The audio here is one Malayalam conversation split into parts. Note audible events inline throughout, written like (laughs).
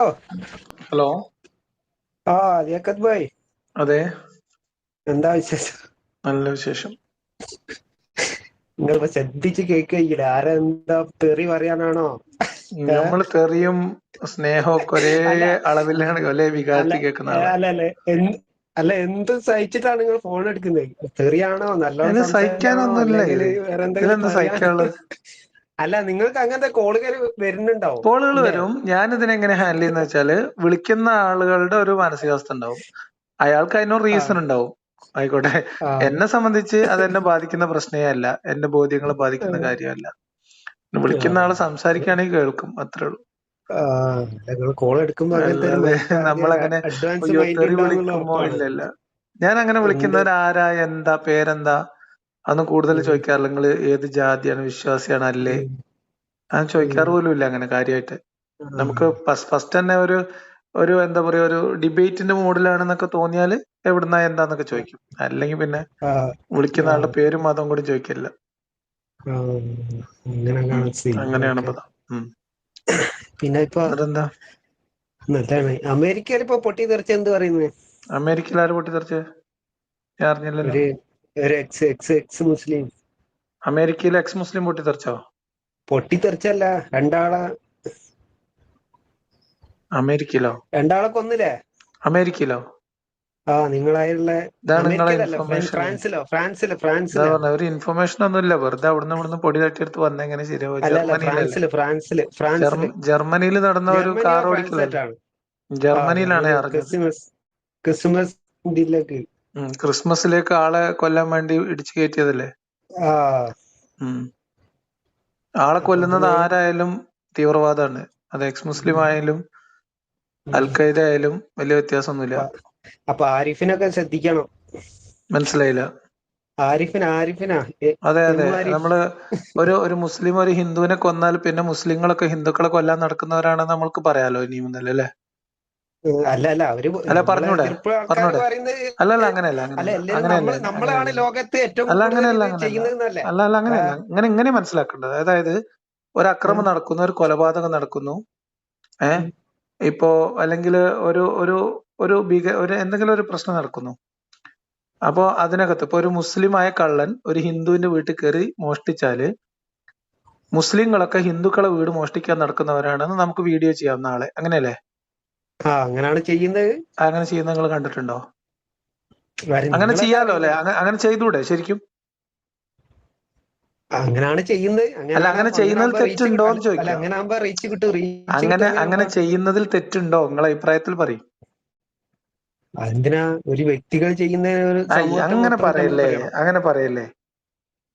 ഹലോ. ആ ലിയാഖത്ത് ഭായ്. അതെ. എന്താ വിശേഷം? നല്ല വിശേഷം. നിങ്ങൾ ശ്രദ്ധിച്ച് കേൾക്കില്ല ആരെന്താ തെറി പറയാനാണോ? നമ്മൾ നമ്മൾ തെറിയും സ്നേഹമൊക്കെ ഒരേ അളവിലാണ് ഒരേ അല്ല വികാരത്തിൽ കേൾക്കുന്ന അല്ല അല്ല. എന്ത് അല്ല എന്ത് സഹിച്ചിട്ടാണ് നിങ്ങൾ ഫോൺ എടുക്കുന്നത്? തെറിയാണോ? നല്ല സഹിക്കാനൊന്നും ഇല്ല സഹിക്കാനൊന്നുമില്ല വേറെ എന്തെങ്കിലും സഹിക്കാനുള്ളത്? അല്ല നിങ്ങൾക്ക് അങ്ങനത്തെ കോളുകൾ വരുന്നുണ്ടാവും. കോളുകൾ വരും. ഞാൻ ഇതിനെങ്ങനെ ഹാൻഡിൽ ചെയ്യുന്ന വെച്ചാൽ വിളിക്കുന്ന ആളുകളുടെ ഒരു മാനസികാവസ്ഥ ഉണ്ടാവും. അയാൾക്ക് അതിനൊരു റീസൺ ഉണ്ടാവും. ആയിക്കോട്ടെ. എന്നെ സംബന്ധിച്ച് അത് എന്നെ ബാധിക്കുന്ന പ്രശ്നമേ അല്ല എന്റെ ബോധ്യങ്ങളെ ബാധിക്കുന്ന കാര്യമല്ല. വിളിക്കുന്ന ആൾ സംസാരിക്കുകയാണെങ്കിൽ കേൾക്കും. അത്രേ ഉള്ളൂ. കോൾ എടുക്കുമ്പോ നമ്മളങ്ങനെ അഡ്വാൻസ് അയ്യോ മൈൻഡ് തെറി വിളിക്കുമോ ഉറപ്പാണ് ഇല്ലല്ല. ഞാൻ അങ്ങനെ വിളിക്കുന്നവരാരാ വിളിക്കുന്നവർ ആരാ എന്താ പേരെന്താ? അന്ന് കൂടുതൽ ചോദിക്കാറില്ല. നിങ്ങൾ ഏത് ജാതിയാണ് വിശ്വാസിയാണ് അല്ലേ? അത് ചോദിക്കാറ് പോലും ഇല്ല അങ്ങനെ കാര്യമായിട്ട് നമുക്ക് ഫസ്റ്റ് തന്നെ ഒരു ഒരു എന്താ പറയാ ഒരു ഡിബേറ്റിന്റെ മൂഡിലാണെന്നൊക്കെ തോന്നിയാൽ എവിടുന്നാ എന്താന്നൊക്കെ ചോദിക്കും. അല്ലെങ്കിൽ പിന്നെ വിളിക്കുന്ന ആളുടെ പേരും മതം കൂടി ചോദിക്കില്ല. അങ്ങനെയാണ് പിന്നെ ഇപ്പൊ അതെന്താ? നല്ലതാണ് അമേരിക്കയിൽ ഇപ്പൊ പൊട്ടി തെറിച്ച് എന്ത് പറയുന്നത് അമേരിക്കയിൽ ആര് പൊട്ടിത്തെറിച്ച്? ഞാൻ അറിഞ്ഞില്ലല്ലോ. ഒരു എക്സ് എക്സ് എക്സ് മുസ്ലിം. അമേരിക്കയിൽ എക്സ് മുസ്ലിം പൊട്ടിത്തെറിച്ചോ? പൊട്ടിത്തെറിച്ചല്ല രണ്ടാളെ. അമേരിക്കയിലോ? രണ്ടാളെ കൊന്നില്ലേ? അമേരിക്കയിലോ? ആ നിങ്ങളായുള്ള ഫ്രാൻസിലോ ഒരു ഇൻഫർമേഷൻ വെറുതെ അവിടുന്ന് ഇവിടുന്ന് പൊടി തട്ടിയെടുത്ത് ശരിയാവും? ജർമ്മനിയിൽ നടന്ന ഒരു കാർ ഓടിക്കുന്നതാണ് ജർമ്മനിയിലാണ് ക്രിസ്മസ് ക്രിസ്മസ്. ക്രിസ്മസിലേക്ക് ആളെ കൊല്ലാൻ വേണ്ടി ഇടിച്ചു കയറ്റിയതല്ലേ? ആളെ കൊല്ലുന്നത് ആരായാലും തീവ്രവാദമാണ് അത് എക്സ് മുസ്ലിം ആയാലും അൽഖൈദ. ആയാലും വലിയ വ്യത്യാസമൊന്നുമില്ല. അപ്പൊ ആരിഫിനൊക്കെ ശ്രദ്ധിക്കണം. മനസ്സിലായില്ല. ആരിഫിൻ ആരിഫിനാ? അതെ അതെ. നമ്മൾ ഒരു ഒരു മുസ്ലിം ഒരു ഹിന്ദുവിനെ കൊന്നാൽ പിന്നെ മുസ്ലിങ്ങളൊക്കെ ഹിന്ദുക്കളെ കൊല്ലാൻ നടക്കുന്നവരാണെന്ന് നമ്മൾക്ക് പറയാലോ ഇനി മുതൽ അല്ലേ? അല്ല അല്ല അവർ അല്ല പറഞ്ഞൂടെ പറഞ്ഞൂടെ. അങ്ങനെയല്ല അല്ല അങ്ങനെയല്ല അങ്ങനെയല്ല നമ്മളാണ് ലോകത്ത് ഏറ്റവും അല്ല അങ്ങനെയല്ല അല്ല അല്ല അങ്ങനെയല്ല. ഇങ്ങനെ ഇങ്ങനെ മനസ്സിലാക്കേണ്ടത്. അതായത് ഒരു അക്രമം നടക്കുന്നു ഒരു കൊലപാതകം നടക്കുന്നു. ഏഹ് ഇപ്പോ അല്ലെങ്കിൽ ഒരു ഒരു ഒരു ഭീക ഒരു എന്തെങ്കിലും ഒരു പ്രശ്നം നടക്കുന്നു. അപ്പോ അതിനകത്ത് ഇപ്പൊ ഒരു മുസ്ലിമായ കള്ളൻ ഒരു ഹിന്ദുവിന്റെ വീട്ടിൽ കയറി മോഷ്ടിച്ചാൽ മുസ്ലിങ്ങളൊക്കെ ഹിന്ദുക്കളെ വീട് മോഷ്ടിക്കാൻ നടക്കുന്നവരാണെന്ന് നമുക്ക് വീഡിയോ ചെയ്യാം നാളെ. അങ്ങനെയല്ലേ? ആ അങ്ങനെയാണ് ചെയ്യുന്നത്. അങ്ങനെ ചെയ്യുന്ന നിങ്ങൾ കണ്ടിട്ടുണ്ടോ? അങ്ങനെ ചെയ്യാലോ അല്ലെ? അങ്ങനെ ചെയ്തൂടെ ശരിക്കും? അങ്ങനെയാണ് ചെയ്യുന്നത്. അല്ല അങ്ങനെ ചെയ്യുന്നതിൽ തെറ്റുണ്ടോ എന്ന് ചോദിക്കും. അങ്ങനെ റീച്ച് കിട്ടും. അങ്ങനെ അങ്ങനെ ചെയ്യുന്നതിൽ തെറ്റുണ്ടോ? നിങ്ങളെ അഭിപ്രായത്തിൽ പറയും. എന്തിനാ ഒരു വ്യക്തികൾ ചെയ്യുന്ന അങ്ങനെ പറയല്ലേ അങ്ങനെ പറയല്ലേ?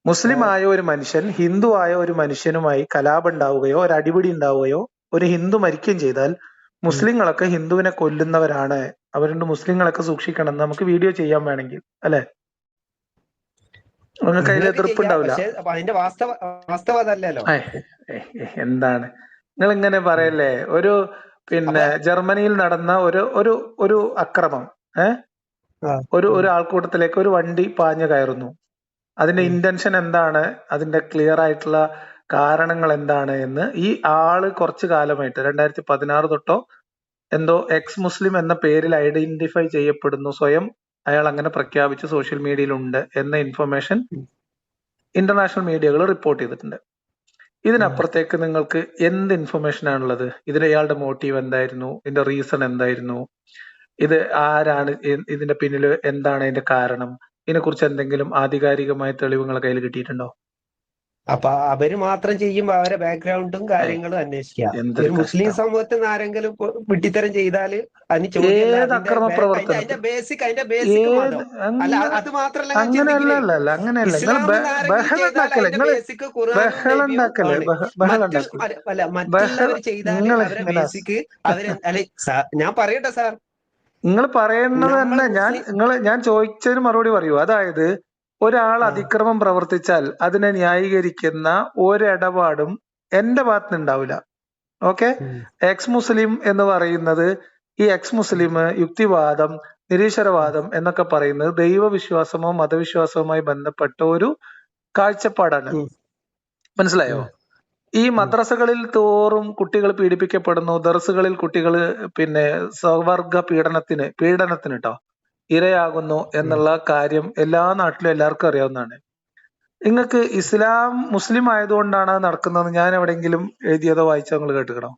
മുസ്ലിം ആയ ഒരു മനുഷ്യൻ ഹിന്ദു ആയ ഒരു മനുഷ്യനുമായി കലാപം ഉണ്ടാവുകയോ ഒരു അടിപിടി ഉണ്ടാവുകയോ ഒരു ഹിന്ദു മരിക്കുകയും ചെയ്താൽ മുസ്ലിങ്ങളൊക്കെ ഹിന്ദുവിനെ കൊല്ലുന്നവരാണ്. അവരുണ്ട് മുസ്ലിങ്ങളൊക്കെ സൂക്ഷിക്കണം. നമുക്ക് വീഡിയോ ചെയ്യാൻ വേണമെങ്കിൽ. അല്ലെ? നിങ്ങൾക്ക് അതിൽ എതിർപ്പുണ്ടാവില്ല? അതിന്റെ വാസ്തവ അതല്ലല്ലോ എന്താണ്? നിങ്ങൾ ഇങ്ങനെ പറയല്ലേ? ഒരു പിന്നെ ജർമ്മനിയിൽ നടന്ന ഒരു ഒരു ഒരു അക്രമം. ഏഹ് ഒരു ഒരു ആൾക്കൂട്ടത്തിലേക്ക് ഒരു വണ്ടി പാഞ്ഞു കയറുന്നു. അതിന്റെ ഇന്റൻഷൻ എന്താണ്? അതിന്റെ ക്ലിയർ ആയിട്ടുള്ള കാരണങ്ങൾ എന്താണ് എന്ന് ഈ ആൾ കുറച്ചു കാലമായിട്ട് രണ്ടായിരത്തി പതിനാറ് തൊട്ടോ എന്തോ എക്സ് മുസ്ലിം എന്ന പേരിൽ ഐഡന്റിഫൈ ചെയ്യപ്പെടുന്നു സ്വയം അയാൾ അങ്ങനെ പ്രഖ്യാപിച്ച് സോഷ്യൽ മീഡിയയിലുണ്ട് എന്ന ഇൻഫർമേഷൻ ഇന്റർനാഷണൽ മീഡിയകൾ റിപ്പോർട്ട് ചെയ്തിട്ടുണ്ട്. ഇതിനപ്പുറത്തേക്ക് നിങ്ങൾക്ക് എന്ത് ഇൻഫർമേഷൻ ആണുള്ളത്? ഇതിന് ഇയാളുടെ മോട്ടീവ് എന്തായിരുന്നു? ഇതിന്റെ റീസൺ എന്തായിരുന്നു? ഇത് ആരാണ്? ഇതിന്റെ പിന്നിൽ എന്താണ് ഇതിന്റെ കാരണം? ഇതിനെക്കുറിച്ച് എന്തെങ്കിലും ആധികാരികമായ തെളിവുകൾ കയ്യിൽ കിട്ടിയിട്ടുണ്ടോ? അപ്പൊ അവർ മാത്രം ചെയ്യുമ്പോ അവരെ ബാക്ക്ഗ്രൗണ്ടും കാര്യങ്ങളും അന്വേഷിക്കാം. ഒരു മുസ്ലിം സമൂഹത്തിൽ നിന്ന് ആരെങ്കിലും വിട്ടിത്തരം ചെയ്താൽ അതിന് ബേസിക് അതിന്റെ ബേസിക് അല്ല അത് മാത്രമല്ല ബേസിക് അല്ല, മറ്റുള്ളവർ ചെയ്താൽ അവരെ ബേസിക് അവരെ (laughs) അല്ലെ ഞാൻ പറയട്ടെ സാർ. നിങ്ങൾ പറയുന്നത് തന്നെ ഞാൻ നിങ്ങൾ ഞാൻ ചോദിച്ചതിന് മറുപടി പറയൂ. അതായത് ഒരാൾ അതിക്രമം പ്രവർത്തിച്ചാൽ അതിനെ ന്യായീകരിക്കുന്ന ഒരിടപാടും എന്റെ ഭാഗത്ത് ഉണ്ടാവില്ല ഓക്കെ? എക്സ് മുസ്ലിം എന്ന് പറയുന്നത് ഈ എക്സ് മുസ്ലിം യുക്തിവാദം നിരീശ്വരവാദം എന്നൊക്കെ പറയുന്നത് ദൈവവിശ്വാസമോ മതവിശ്വാസവുമായി ബന്ധപ്പെട്ട ഒരു കാഴ്ചപ്പാടാണ്. മനസ്സിലായോ? ഈ മദ്രസകളിൽ തോറും കുട്ടികൾ പീഡിപ്പിക്കപ്പെടുന്നു ദർസുകളിൽ കുട്ടികൾ പിന്നെ സ്വവർഗ പീഡനത്തിന് പീഡനത്തിന് കേട്ടോ ഇരയാകുന്നു എന്നുള്ള കാര്യം എല്ലാ നാട്ടിലും എല്ലാവർക്കും അറിയാവുന്നതാണ്. നിങ്ങൾക്ക് ഇസ്ലാം മുസ്ലിം ആയതുകൊണ്ടാണ് നടക്കുന്നത് ഞാൻ എവിടെയെങ്കിലും എഴുതിയതോ വായിച്ചോ നിങ്ങൾ കേട്ടുക്കണോ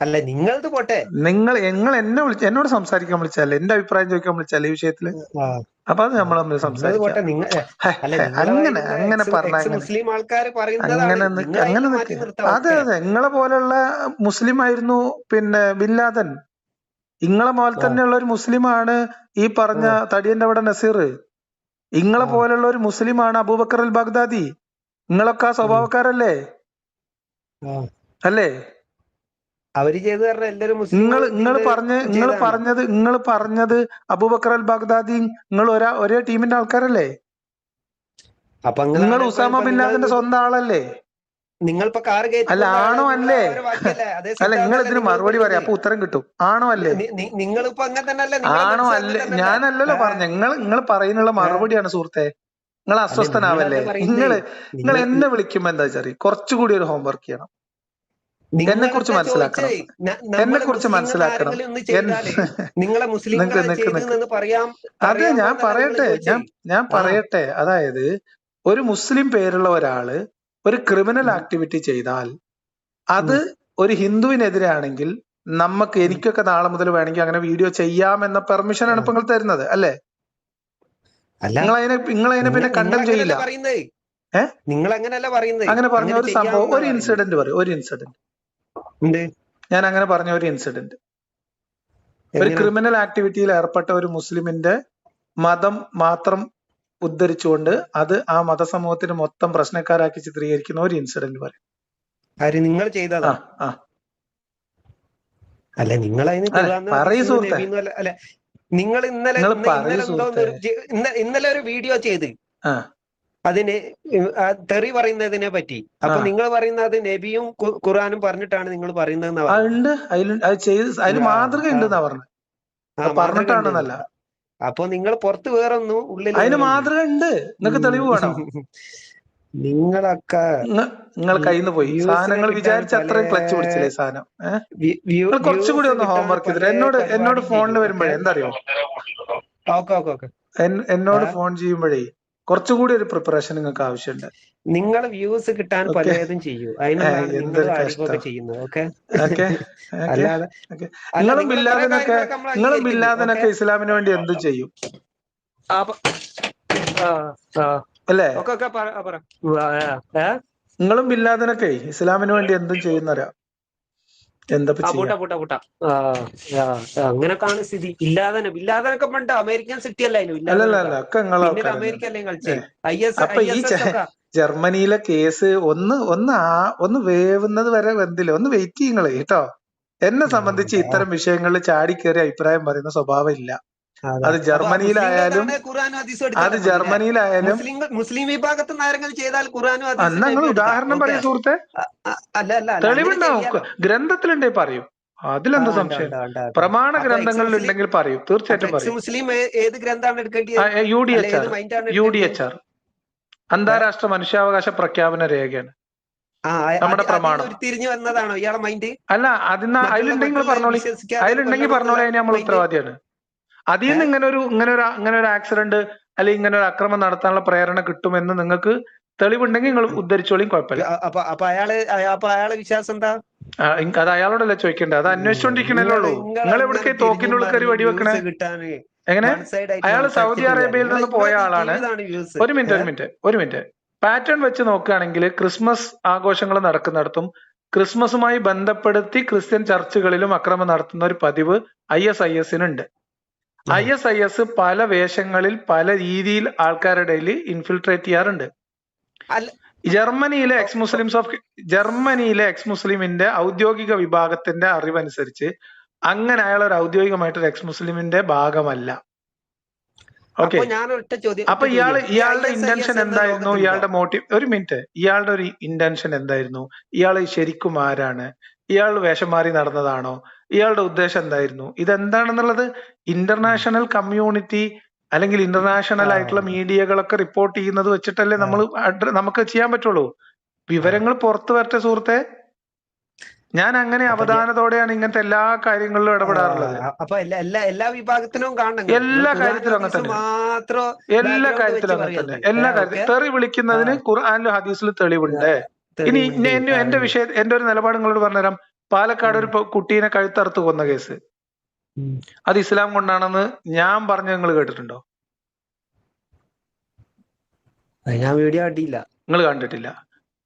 അല്ല നിങ്ങളത് പോട്ടെ. നിങ്ങൾ നിങ്ങൾ എന്നെ വിളിച്ച എന്നോട് സംസാരിക്കാൻ വിളിച്ചാലേ എന്റെ അഭിപ്രായം ചോദിക്കാൻ വിളിച്ചാലേ ഈ വിഷയത്തിൽ? അപ്പൊ അത് നമ്മൾ തമ്മിൽ സംസാരിക്കാം. അങ്ങനെ അങ്ങനെ പറഞ്ഞ അങ്ങനെ. അതെ അതെ നിങ്ങളെ പോലുള്ള മുസ്ലിം ആയിരുന്നു പിന്നെ ബിൻ ലാദൻ. ഇങ്ങളെ പോലെ തന്നെയുള്ള ഒരു മുസ്ലിമാണ് ഈ പറഞ്ഞ തടിയന്റെ അവിടെ നസീർ. ഇങ്ങളെ പോലെയുള്ള ഒരു മുസ്ലിമാണ് അബൂബക്കർ അൽ ബാഗ്ദാദി. നിങ്ങളൊക്കെ ആ സ്വഭാവക്കാരല്ലേ? അല്ലേ? അവർ ചെയ്തു നിങ്ങൾ നിങ്ങൾ പറഞ്ഞ നിങ്ങൾ പറഞ്ഞത് നിങ്ങൾ പറഞ്ഞത് അബൂബക്കർ അൽ ബാഗ്ദാദി നിങ്ങൾ ഒരാ ഒരേ ടീമിന്റെ ആൾക്കാരല്ലേ? നിങ്ങൾ ഉസാമ ബിൻ ലാദന്റെ സ്വന്തം ആളല്ലേ? നിങ്ങൾ ഇപ്പൊ കാർ കയറ്റി അല്ല ആണോ അല്ലേ? അല്ല നിങ്ങൾ ഇതിന് മറുപടി പറയാം. അപ്പൊ ഉത്തരം കിട്ടും. ആണോ അല്ലേ? നിങ്ങൾ ഇപ്പൊ അങ്ങനെ തന്നെ അല്ലേ ആണോ അല്ലേ? ഞാനല്ലല്ലോ പറഞ്ഞു നിങ്ങൾ നിങ്ങൾ പറയുന്നുള്ള മറുപടിയാണ് സുഹൃത്തെ. നിങ്ങൾ അസ്വസ്ഥനാവല്ലേ? നിങ്ങൾ നിങ്ങൾ എന്നെ വിളിക്കുമ്പോ എന്താ വെച്ചാൽ കുറച്ചുകൂടി ഒരു ഹോംവർക്ക് ചെയ്യണം. എന്നെ കുറിച്ച് മനസ്സിലാക്കണം. എന്നെ കുറിച്ച് മനസ്സിലാക്കണം. നിങ്ങളെ എന്ന് പറയാം അതെ ഞാൻ പറയട്ടെ. ഞാൻ ഞാൻ പറയട്ടെ. അതായത് ഒരു മുസ്ലിം പേരുള്ള ഒരാൾ ഒരു ക്രിമിനൽ ആക്ടിവിറ്റി ചെയ്താൽ അത് ഒരു ഹിന്ദുവിനെതിരാണെങ്കിൽ നമുക്ക്. എനിക്കൊക്കെ നാളെ മുതൽ വേണമെങ്കിൽ അങ്ങനെ വീഡിയോ ചെയ്യാം എന്ന പെർമിഷൻ ആണ് ആ. ഇപ്പൊ നിങ്ങൾ തരുന്നത് അല്ലേ? അല്ല. നിങ്ങൾ അതിനെ നിങ്ങൾ അതിനെ പിന്നെ കണ്ടം ചെയ്യില്ല. നിങ്ങൾ പറയുന്നത് അങ്ങനെ പറഞ്ഞ ഒരു സംഭവം ഒരു ഇൻസിഡന്റ് പറയും ഒരു ഇൻസിഡന്റ് ഞാൻ അങ്ങനെ പറഞ്ഞ ഒരു ഇൻസിഡന്റ് ഒരു ക്രിമിനൽ ആക്ടിവിറ്റിയിൽ ഏർപ്പെട്ട ഒരു മുസ്ലിമിന്റെ മതം മാത്രം ഉദ്ധരിച്ചുകൊണ്ട് അത് ആ മതസമൂഹത്തിന് മൊത്തം പ്രശ്നക്കാരാക്കി ചിത്രീകരിക്കുന്ന ഒരു ഇൻസിഡന്റ് പറയും കാര്യം നിങ്ങൾ ചെയ്തതാ. അല്ല നിങ്ങൾ അതിന് അല്ലെ നിങ്ങൾ ഇന്നലെ ഇന്നലെ ഒരു വീഡിയോ ചെയ്ത്. അതിന് തെറി പറയുന്നതിനെ പറ്റി. അപ്പൊ നിങ്ങൾ പറയുന്നത് നബിയും ഖുറാനും പറഞ്ഞിട്ടാണ് നിങ്ങൾ പറയുന്നത് അതിൽ മാതൃക ഉണ്ടെന്നാ പറഞ്ഞത്. പറഞ്ഞിട്ടാണെന്നല്ല. അപ്പൊ നിങ്ങൾ പുറത്ത് വേറൊന്നു ഉള്ളിൽ അതിന് മാതൃക ഉണ്ട്. നിങ്ങൾക്ക് തെളിവ് വേണം. (laughs) നിങ്ങളൊക്കെ നിങ്ങൾ കയ്യിൽ നിന്ന് പോയി. സാധനങ്ങൾ വിചാരിച്ച അത്രയും ക്ലച്ച് പിടിച്ചില്ലേ സാധനം? നിങ്ങൾ കുറച്ചുകൂടി ഒന്ന് ഹോംവർക്ക് ചെയ്തിട്ട്. എന്നോട് എന്നോട് ഫോണിൽ വരുമ്പോഴേ ഓക്കെ എന്തറിയോ ഓക്കെ ഓക്കെ ഓക്കെ. എന്നോട് ഫോൺ ചെയ്യുമ്പോഴേ കുറച്ചുകൂടി ഒരു പ്രിപ്പറേഷൻ നിങ്ങൾക്ക് ആവശ്യമുണ്ട്. നിങ്ങൾ വ്യൂസ് കിട്ടാൻ പലതും ചെയ്യൂ. ചെയ്യുന്നത് ഓക്കെ (laughs) നിങ്ങളും ബില്ലാദിനൊക്കെ നിങ്ങളും ബില്ലാദിനൊക്കെ ഇസ്ലാമിന് വേണ്ടി എന്ത് ചെയ്യും? അല്ലേ? നിങ്ങളും ബില്ലാദിനൊക്കെ ഇസ്ലാമിന് വേണ്ടി എന്തും ചെയ്യുന്നവരാ അങ്ങനൊക്കെയാണ് സ്ഥിതി. ഇല്ലാതെ ഇല്ലാതെ പണ്ട് അമേരിക്കൻ സിറ്റി അല്ലായിരുന്നു അമേരിക്ക അല്ലേ കളിച്ചേ? ജർമ്മനിയിലെ കേസ് ഒന്ന് ഒന്ന് ആ ഒന്ന് വേവുന്നത് വരെ വെന്തില്ല? ഒന്ന് വെയിറ്റ് ചെയ്യുങ്ങൾ കേട്ടോ. എന്നെ സംബന്ധിച്ച് ഇത്തരം വിഷയങ്ങളിൽ ചാടിക്കേറി അഭിപ്രായം പറയുന്ന സ്വഭാവം ഇല്ല. അതാ. ജർമ്മനിയിലായാലും അത് ജർമ്മനിയിലായാലും മുസ്ലിം വിഭാഗത്തെ വിഭാഗത്തിൽ നിന്ന് ചെയ്താൽ ഖുറാനും നിങ്ങൾ ഉദാഹരണം പറയൂ സുഹൃത്തെ. അല്ല അല്ല തെളിവുണ്ടാവും ഗ്രന്ഥത്തിലുണ്ടേ പറയൂ. അതിലെന്താ സംശയം? പ്രമാണ ഗ്രന്ഥങ്ങളിൽ ഉണ്ടെങ്കിൽ പറയൂ. തീർച്ചയായിട്ടും പറയും. മുസ്ലിം ഏത് എടുക്കേണ്ടത് U D H R U D H R അന്താരാഷ്ട്ര മനുഷ്യാവകാശ പ്രഖ്യാപന രേഖയാണ്. നമ്മുടെ പ്രമാണം. വന്നതാണോ ഇയാളെ മൈൻഡ്? അല്ല അതിന് അതിലുണ്ടെങ്കിൽ പറഞ്ഞോളി. അതിലുണ്ടെങ്കിൽ പറഞ്ഞോളി അതിന് നമ്മൾ ഉത്തരവാദിയാണ്. അതിൽ നിന്ന് ഇങ്ങനെ ഒരു ഇങ്ങനെ ഒരു ഇങ്ങനെ ഒരു ആക്സിഡന്റ് അല്ലെങ്കിൽ ഇങ്ങനെ ഒരു അക്രമം നടത്താനുള്ള പ്രേരണ കിട്ടുമെന്ന് നിങ്ങൾക്ക് തെളിവുണ്ടെങ്കിൽ നിങ്ങൾ ഉദ്ധരിച്ചോളിയും കുഴപ്പമില്ല. അപ്പൊ അപ്പൊ അയാൾ അയ- അപ്പൊ അയാളെ വിശ്വാസം എന്താ? അത് അയാളോടല്ലേ ചോദിക്കണ്ടേ? അത് അന്വേഷിച്ചോണ്ടിരിക്കണല്ലോ നിങ്ങൾ എവിടേക്ക് തോക്കിന്റെ ഉള്ളിൽ കയറി വെടിവെക്കണേ? എങ്ങനെ? അയാൾ അയാൾ സൗദി അറേബ്യയിൽ നിന്ന് പോയ ആളാണ്. ഒരു മിനിറ്റ് ഒരു മിനിറ്റ് ഒരു മിനിറ്റ്. പാറ്റേൺ വെച്ച് നോക്കുകയാണെങ്കിൽ ക്രിസ്മസ് ആഘോഷങ്ങൾ നടക്കുന്നിടത്തും ക്രിസ്മസുമായി ബന്ധപ്പെടുത്തി ക്രിസ്ത്യൻ ചർച്ചുകളിലും അക്രമം നടത്തുന്ന ഒരു പതിവ് ഐ എസ് ഐ എസിനുണ്ട്. ഐ എസ് ഐ എസ് പല വേഷങ്ങളിൽ പല രീതിയിൽ ആൾക്കാരുടെ ഇടയിൽ ഇൻഫിൽട്രേറ്റ് ചെയ്യാറുണ്ട്. ജർമ്മനിയിലെ എക്സ് മുസ്ലിംസ് ഓഫ് ജർമ്മനിയിലെ എക്സ് മുസ്ലിമിന്റെ ഔദ്യോഗിക വിഭാഗത്തിന്റെ അറിവനുസരിച്ച് അങ്ങനെ അയാൾ ഒരു ഔദ്യോഗികമായിട്ട് ഒരു എക്സ് മുസ്ലിമിന്റെ ഭാഗമല്ല ഓക്കെ അപ്പൊ ഇയാൾ ഇയാളുടെ ഇന്റൻഷൻ എന്തായിരുന്നു? ഇയാളുടെ മോട്ടീവ് ഒരു മിനിറ്റ് ഇയാളുടെ ഒരു ഇന്റൻഷൻ എന്തായിരുന്നു? ഇയാൾ ശരിക്കും ആരാണ്? ഇയാൾ വേഷം മാറി നടന്നതാണോ? ഇയാളുടെ ഉദ്ദേശം എന്തായിരുന്നു? ഇതെന്താണെന്നുള്ളത് ഇന്റർനാഷണൽ കമ്മ്യൂണിറ്റി അല്ലെങ്കിൽ ഇന്റർനാഷണൽ ആയിട്ടുള്ള മീഡിയകളൊക്കെ റിപ്പോർട്ട് ചെയ്യുന്നത് വെച്ചിട്ടല്ലേ നമ്മൾ നമുക്ക് ചെയ്യാൻ പറ്റുള്ളൂ. വിവരങ്ങൾ പുറത്തു വരട്ടെ സുഹൃത്തെ. ഞാൻ അങ്ങനെ അവധാനത്തോടെയാണ് ഇങ്ങനത്തെ എല്ലാ കാര്യങ്ങളിലും ഇടപെടാറുള്ളത്. അപ്പൊ എല്ലാ എല്ലാ വിഭാഗത്തിനും കാണണം. എല്ലാ കാര്യത്തിലും അങ്ങനെ തന്നെ. മാത്രം എല്ലാ കാര്യത്തിലും അങ്ങനെ തന്നെ. എല്ലാ കാര്യത്തിലും? തെറി വിളിക്കുന്നതിന് ഖുർആാനിലും ഹദീസിലും തെളിവുണ്ട്. ഇനി എന്റെ വിഷയം എന്റെ ഒരു നിലപാട് നിങ്ങളോട് പറഞ്ഞുതരാം. പാലക്കാട് ഒരു കുട്ടീനെ കഴുത്തറുത്ത് കൊന്ന കേസ്. അത് ഇസ്ലാം കൊണ്ടാണെന്ന് ഞാൻ പറഞ്ഞ നിങ്ങൾ കേട്ടിട്ടുണ്ടോ? ഞാൻ വീഡിയോ കണ്ടില്ല നിങ്ങൾ കണ്ടിട്ടില്ല.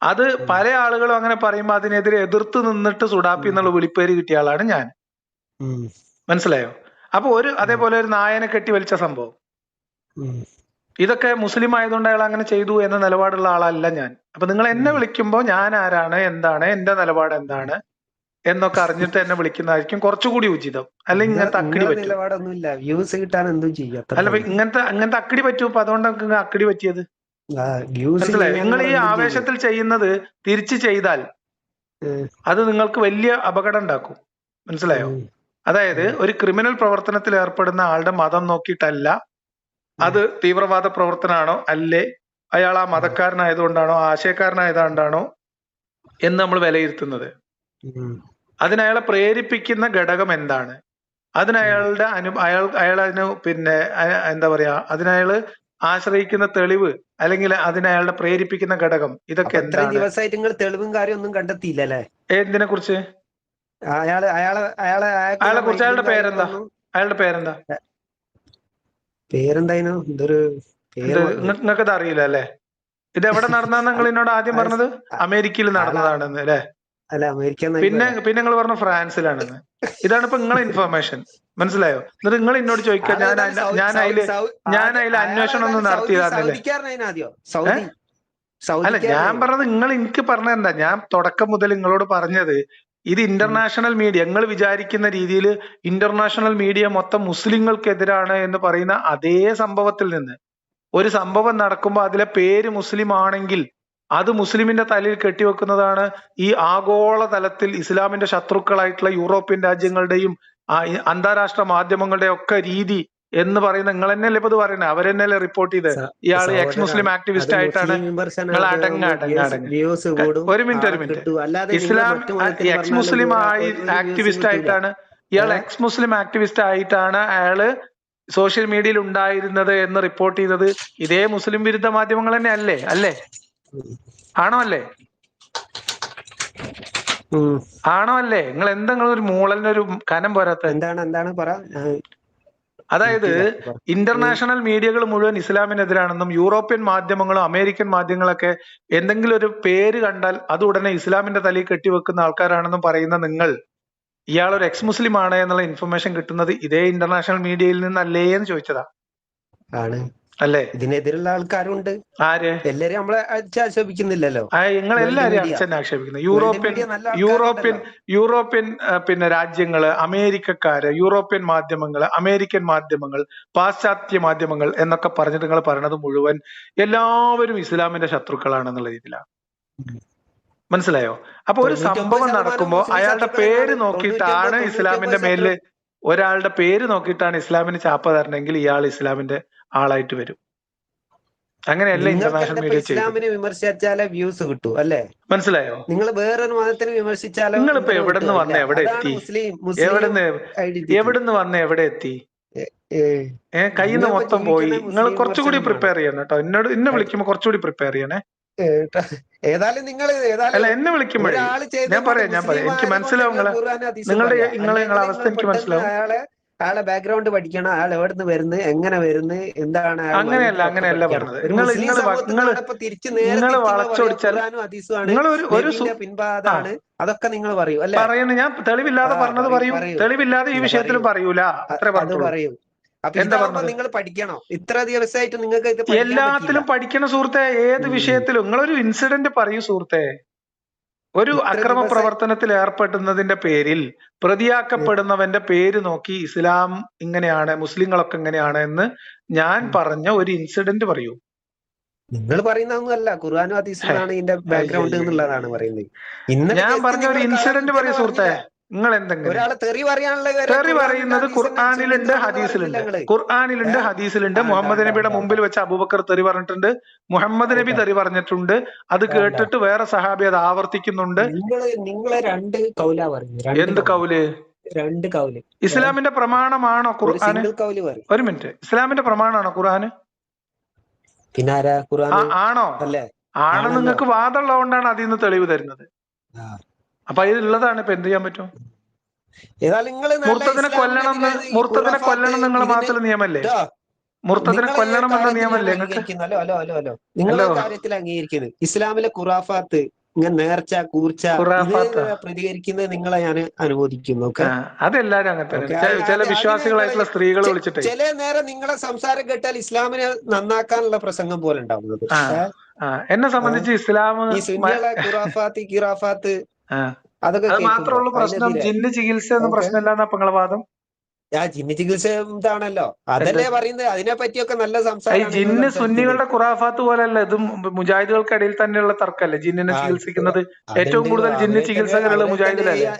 അത് പല ആളുകളും അങ്ങനെ പറയുമ്പോൾ അതിനെതിരെ എതിർത്ത് നിന്നിട്ട് സുഡാപ്പി എന്നുള്ള വിളിപ്പേര് കിട്ടിയ ആളാണ് ഞാൻ. മനസ്സിലായോ? അപ്പൊ ഒരു അതേപോലെ ഒരു നായനെ കെട്ടി വലിച്ച സംഭവം. ഇതൊക്കെ മുസ്ലിം ആയതുകൊണ്ട് അയാൾ അങ്ങനെ ചെയ്തു എന്ന നിലപാടുള്ള ആളല്ല ഞാൻ. അപ്പൊ നിങ്ങൾ എന്നെ. വിളിക്കുമ്പോൾ ഞാൻ ആരാണ് എന്താണ് എന്റെ നിലപാട് എന്താണ് എന്നൊക്കെ അറിഞ്ഞിട്ട് എന്നെ വിളിക്കുന്നതായിരിക്കും കുറച്ചുകൂടി ഉചിതം. അല്ലെങ്കിൽ ഇങ്ങനത്തെ അക്കടി നിലപാടൊന്നുമില്ല. വ്യൂസ് കിട്ടാൻ എന്തും ചെയ്യും. അല്ല ഇങ്ങനത്തെ അങ്ങനത്തെ അക്കടി പറ്റും. അപ്പൊ അതുകൊണ്ടാണ് നിങ്ങൾക്ക് അക്കടി പറ്റിയത്. നിങ്ങൾ ഈ ആവേശത്തിൽ ചെയ്യുന്നത് തിരിച്ചു ചെയ്താൽ അത് നിങ്ങൾക്ക് വലിയ അപകടം ഉണ്ടാക്കും. മനസ്സിലായോ? അതായത് ഒരു ക്രിമിനൽ പ്രവർത്തനത്തിൽ ഏർപ്പെടുന്ന ആളുടെ മതം നോക്കിയിട്ടല്ല അത് തീവ്രവാദ പ്രവർത്തനമാണോ അല്ലേ? അയാൾ ആ മതക്കാരനായതുകൊണ്ടാണോ? ആശയക്കാരനായതുകൊണ്ടാണോ എന്ന് നമ്മൾ വിലയിരുത്തുന്നത്. അതിനയാളെ പ്രേരിപ്പിക്കുന്ന ഘടകം എന്താണ്? അതിനയാളുടെ അനു അയാൾ അയാൾ അതിന് പിന്നെ എന്താ പറയാ അതിനയാൾ ആശ്രയിക്കുന്ന തെളിവ് അല്ലെങ്കിൽ അതിനയാളുടെ പ്രേരിപ്പിക്കുന്ന ഘടകം ഇതൊക്കെ എന്താണ്? ദിവസമായിട്ട് നിങ്ങൾ തെളിവും കാര്യം ഒന്നും കണ്ടെത്തിയില്ല അല്ലേ? എന്തിനെ കുറിച്ച് അയാൾ അയാളെ അയാളെ അയാളെ കുറിച്ച് അയാളുടെ പേരെന്താ? അയാളുടെ പേരെന്താ? പേരെന്തായിരുന്നു മറന്നു. നിങ്ങൾക്ക് ഇത് അറിയില്ല അല്ലേ ഇത് എവിടെ നടന്നാന്ന് നിങ്ങൾ എന്നോട് ആദ്യം പറഞ്ഞത്? അമേരിക്കയിൽ നടന്നതാണെന്ന് അല്ലെ? അല്ല അമേരിക്ക പിന്നെ പിന്നെ നിങ്ങൾ പറഞ്ഞു ഫ്രാൻസിലാണെന്ന്. ഇതാണ് ഇപ്പൊ നിങ്ങളെ ഇൻഫർമേഷൻ മനസ്സിലായോ? എന്നിട്ട് നിങ്ങൾ എന്നോട് ചോദിക്കാൻ ഞാൻ ഞാൻ അതിൽ ഞാൻ അതിൽ അന്വേഷണം ഒന്നും നടത്തിയതാണല്ലേ അല്ല ഞാൻ പറഞ്ഞത് നിങ്ങൾ എനിക്ക് പറഞ്ഞതെന്താ ഞാൻ തുടക്കം മുതൽ നിങ്ങളോട് പറഞ്ഞത് ഇത് ഇന്റർനാഷണൽ മീഡിയ നിങ്ങൾ വിചാരിക്കുന്ന രീതിയിൽ ഇന്റർനാഷണൽ മീഡിയ മൊത്തം മുസ്ലിങ്ങൾക്കെതിരാണ് എന്ന് പറയുന്ന അതേ സംഭവത്തിൽ നിന്ന്. ഒരു സംഭവം നടക്കുമ്പോൾ അതിലെ പേര് മുസ്ലിം ആണെങ്കിൽ അത് മുസ്ലിമിന്റെ തലയിൽ കെട്ടിവെക്കുന്നതാണ് ഈ ആഗോള തലത്തിൽ ഇസ്ലാമിന്റെ ശത്രുക്കളായിട്ടുള്ള യൂറോപ്യൻ രാജ്യങ്ങളുടെയും അന്താരാഷ്ട്ര മാധ്യമങ്ങളുടെയും ഒക്കെ രീതി എന്ന് പറയുന്ന നിങ്ങൾ തന്നെയല്ലേ ഇപ്പൊ ഇത് പറയുന്നത് അവരെന്നല്ലേ റിപ്പോർട്ട് ചെയ്ത്? ഇയാൾ എക്സ് മുസ്ലിം ആക്ടിവിസ്റ്റ് ആയിട്ടാണ് ഒരു മിനിറ്റ് ഒരു മിനിറ്റ്. ഇസ്ലാം എക്സ് മുസ്ലിം ആയി ആക്ടിവിസ്റ്റ് ആയിട്ടാണ് ഇയാൾ എക്സ് മുസ്ലിം ആക്ടിവിസ്റ്റ് ആയിട്ടാണ് അയാൾ സോഷ്യൽ മീഡിയയിൽ ഉണ്ടായിരുന്നത് എന്ന് റിപ്പോർട്ട് ചെയ്തത്. ഇതേ മുസ്ലിം വിരുദ്ധ മാധ്യമങ്ങൾ തന്നെ അല്ലേ? അല്ലേ? ആണോ അല്ലേ. ആണോ അല്ലേ? നിങ്ങൾ എന്താ നിങ്ങൾ ഒരു മൂളലിനൊരു കനം പോരാത്ത എന്താണ് എന്താണ്? പറ. അതായത് ഇന്റർനാഷണൽ മീഡിയകൾ മുഴുവൻ ഇസ്ലാമിനെതിരാണെന്നും യൂറോപ്യൻ മാധ്യമങ്ങളും അമേരിക്കൻ മാധ്യമങ്ങളൊക്കെ എന്തെങ്കിലും ഒരു പേര് കണ്ടാൽ അത് ഉടനെ ഇസ്ലാമിന്റെ തലയിൽ കെട്ടിവെക്കുന്ന ആൾക്കാരാണെന്നും പറയുന്ന നിങ്ങൾ ഇയാൾ ഒരു എക്സ് മുസ്ലിം ആണ് എന്നുള്ള ഇൻഫർമേഷൻ കിട്ടുന്നത് ഇതേ ഇന്റർനാഷണൽ മീഡിയയിൽ നിന്നല്ലേ എന്ന് ചോദിച്ചതാ. ആണ്. അല്ലേ? ഇതിനെതിരുള്ള ആൾക്കാരുണ്ട്. ആര്? എല്ലാരും നമ്മളെ അടിച്ചാക്ഷേപിക്കുന്നില്ലല്ലോ നിങ്ങൾ എല്ലാരും അച്ഛനെ ആക്ഷേപിക്കുന്നത് യൂറോപ്യൻ യൂറോപ്യൻ യൂറോപ്യൻ പിന്നെ രാജ്യങ്ങൾ അമേരിക്കക്കാര് യൂറോപ്യൻ മാധ്യമങ്ങൾ അമേരിക്കൻ മാധ്യമങ്ങൾ പാശ്ചാത്യ മാധ്യമങ്ങൾ എന്നൊക്കെ പറഞ്ഞിട്ട് നിങ്ങൾ പറയണത് മുഴുവൻ എല്ലാവരും ഇസ്ലാമിന്റെ ശത്രുക്കളാണെന്നുള്ള രീതിയിലാണ്. മനസ്സിലായോ? അപ്പൊ ഒരു സംഭവം നടക്കുമ്പോ അയാളുടെ പേര് നോക്കിയിട്ടാണ് ഇസ്ലാമിന്റെ മേലിൽ ഒരാളുടെ പേര് നോക്കിയിട്ടാണ് ഇസ്ലാമിന് ചാപ്പ തരണമെങ്കിൽ ഇയാൾ ഇസ്ലാമിന്റെ ആളായിട്ട് വരും. അങ്ങനെയല്ല ഇന്റർനാഷണൽ മീഡിയ ഇസ്ലാമിനെ വിമർശിച്ചാലേ വ്യൂസ് കിട്ടൂ അല്ലേ? മനസ്സിലായോ? നിങ്ങൾ വേറൊരു മതത്തിനെ വിമർശിച്ചാലോ നിങ്ങളിപ്പോ ഇപ്പൊ എവിടെ നിന്ന് വന്ന എവിടെ എത്തി? എവിടുന്ന് എവിടുന്ന് വന്ന എവിടെ എത്തി? ഏ, ഏഹ് കയ്യിൽ നിന്ന് മൊത്തം പോയി. നിങ്ങൾ കുറച്ചുകൂടി പ്രിപ്പയർ ചെയ്യണം കേട്ടോ എന്നോട് എന്നെ വിളിക്കുമ്പോ കുറച്ചുകൂടി പ്രിപ്പയർ ചെയ്യണേ. ഏതായാലും നിങ്ങൾ അല്ല എന്നെ വിളിക്കുമ്പോഴേ ഞാൻ പറയാം, ഞാൻ പറയാം. എനിക്ക് മനസ്സിലാവും നിങ്ങളെ- നിങ്ങളുടെ നിങ്ങളെ നിങ്ങളെ അവസ്ഥ എനിക്ക് മനസ്സിലാവും. അയാളെ ബാക്ക്ഗ്രൗണ്ട് പഠിക്കണം. അയാൾ എവിടുന്ന് വരുന്നത് എങ്ങനെ വരുന്നത് എന്താണ് അങ്ങനെയല്ല, അങ്ങനെയല്ല പറഞ്ഞത്. നിങ്ങൾ തിരിച്ച് വളച്ചൊടിച്ചാൽ- നിങ്ങൾ ഒരു ഒരു പിൻപാതാണ് അതൊക്കെ നിങ്ങൾ പറയൂ അല്ലെ? പറയുന്നത് ഞാൻ തെളിവില്ലാതെ പറഞ്ഞത് പറയൂ, തെളിവില്ലാതെ ഈ വിഷയത്തിൽ പറയൂല. അത്ര പറയൂ? നിങ്ങൾ പഠിക്കണം? ഇത്ര ദിവസമായിട്ട് നിങ്ങൾക്ക് എല്ലാത്തിലും പഠിക്കണം സുഹൃത്തെ ഏത്. വിഷയത്തിലും. നിങ്ങളൊരു ഇൻസിഡന്റ് പറയൂ സുഹൃത്തെ. ഒരു അക്രമ പ്രവർത്തനത്തിൽ ഏർപ്പെടുന്നതിന്റെ പേരിൽ പ്രതിയാക്കപ്പെടുന്നവന്റെ പേര് നോക്കി ഇസ്ലാം ഇങ്ങനെയാണ് മുസ്ലിങ്ങളൊക്കെ ഇങ്ങനെയാണ് എന്ന് ഞാൻ പറഞ്ഞ ഒരു ഇൻസിഡന്റ് പറയൂ. നിങ്ങൾ പറയുന്നതൊന്നുമല്ല. ഖുർആാനും ഹദീസിലാണ് ഇതിന്റെ ബാക്ക്ഗ്രൗണ്ട് എന്നുള്ളതാണ് പറയുന്നത്. ഞാൻ പറഞ്ഞ ഒരു ഇൻസിഡന്റ് പറയൂ സുഹൃത്തെ? നിങ്ങൾ എന്തെങ്കിലും തെറി പറയുന്നത് ഖുർആാനിലുണ്ട് ഹദീസിലുണ്ട്. ഖുർആാനിലുണ്ട് ഹദീസിലുണ്ട്. മുഹമ്മദ് നബിയുടെ മുമ്പിൽ വെച്ച് അബൂബക്കർ തെറി പറഞ്ഞിട്ടുണ്ട്. മുഹമ്മദ് നബി തെറി പറഞ്ഞിട്ടുണ്ട്. അത് കേട്ടിട്ട് വേറെ സഹാബി അത് ആവർത്തിക്കുന്നുണ്ട്. നിങ്ങൾ രണ്ട് കൗല പറഞ്ഞു എന്ത് കൗൽ. രണ്ട് കൗൽ. ഇസ്ലാമിന്റെ പ്രമാണമാണോ പറയും. ഒരു മിനിറ്റ്. ഇസ്ലാമിന്റെ പ്രമാണമാണോ പിന്നെ ഖുർആൻ ആ ആണോ? അല്ലേ? ആണോ നിങ്ങൾക്ക് വാദമുള്ളതുകൊണ്ടാണ് അതിൽ നിന്ന് തെളിവ് തരുന്നത്. അപ്പൊ അതിലുള്ളതാണ് ഇപ്പൊ എന്ത് ചെയ്യാൻ പറ്റും? മുർത്തതിനെ കൊല്ലണം മുർത്തതിനെ കൊല്ലണം നിങ്ങളെ മാത്രം നിയമല്ലേ? മുർത്തതിനെ കൊല്ലണം എന്ന നിയമല്ലേ ഹലോ ഹലോ ഹലോ ഹലോ. നിങ്ങൾ കാര്യത്തിൽ അംഗീകരിക്കുന്നത്? ഇസ്ലാമിലെ ഖുറാഫാത്ത് ഇങ്ങനെ നേർച്ച കൂർച്ച പ്രതികരിക്കുന്നത് നിങ്ങളെ ഞാൻ അനുവദിക്കുന്നു അതെല്ലാരും അങ്ങനെ ചില വിശ്വാസികളായിട്ടുള്ള സ്ത്രീകൾ വിളിച്ചിട്ട്. ചില നേരം നിങ്ങളെ സംസാരം കേട്ടാൽ ഇസ്ലാമിനെ നന്നാക്കാനുള്ള പ്രസംഗം പോലെ ഉണ്ടാവുന്നത്. എന്നെ സംബന്ധിച്ച് ഇസ്ലാം ഖുറാഫാത്ത് കിറാഫാത്ത്. അതൊക്കെ അത് മാത്രമേ പ്രശ്നം. ജിന്ന് ചികിത്സ ഒന്നും. പ്രശ്നമില്ലാന്ന നിങ്ങളെ വാദം. ആ ജിന്ന് ചികിത്സ ഇതാണല്ലോ. അതല്ലേ പറയുന്നത്. അതിനെ പറ്റിയൊക്കെ നല്ല സംസാരം ജിന്ന് സുന്നികളുടെ ഖുറാഫാത്ത് പോലെയല്ല. ഇത് മുജാഹിദുകൾക്കിടയിൽ തന്നെയുള്ള തർക്കല്ലേ ജിന്നിനെ ചികിത്സിക്കുന്നത് ഏറ്റവും കൂടുതൽ ജിന്ന് ചികിത്സകരുള്ള മുജാഹിദിലല്ലേ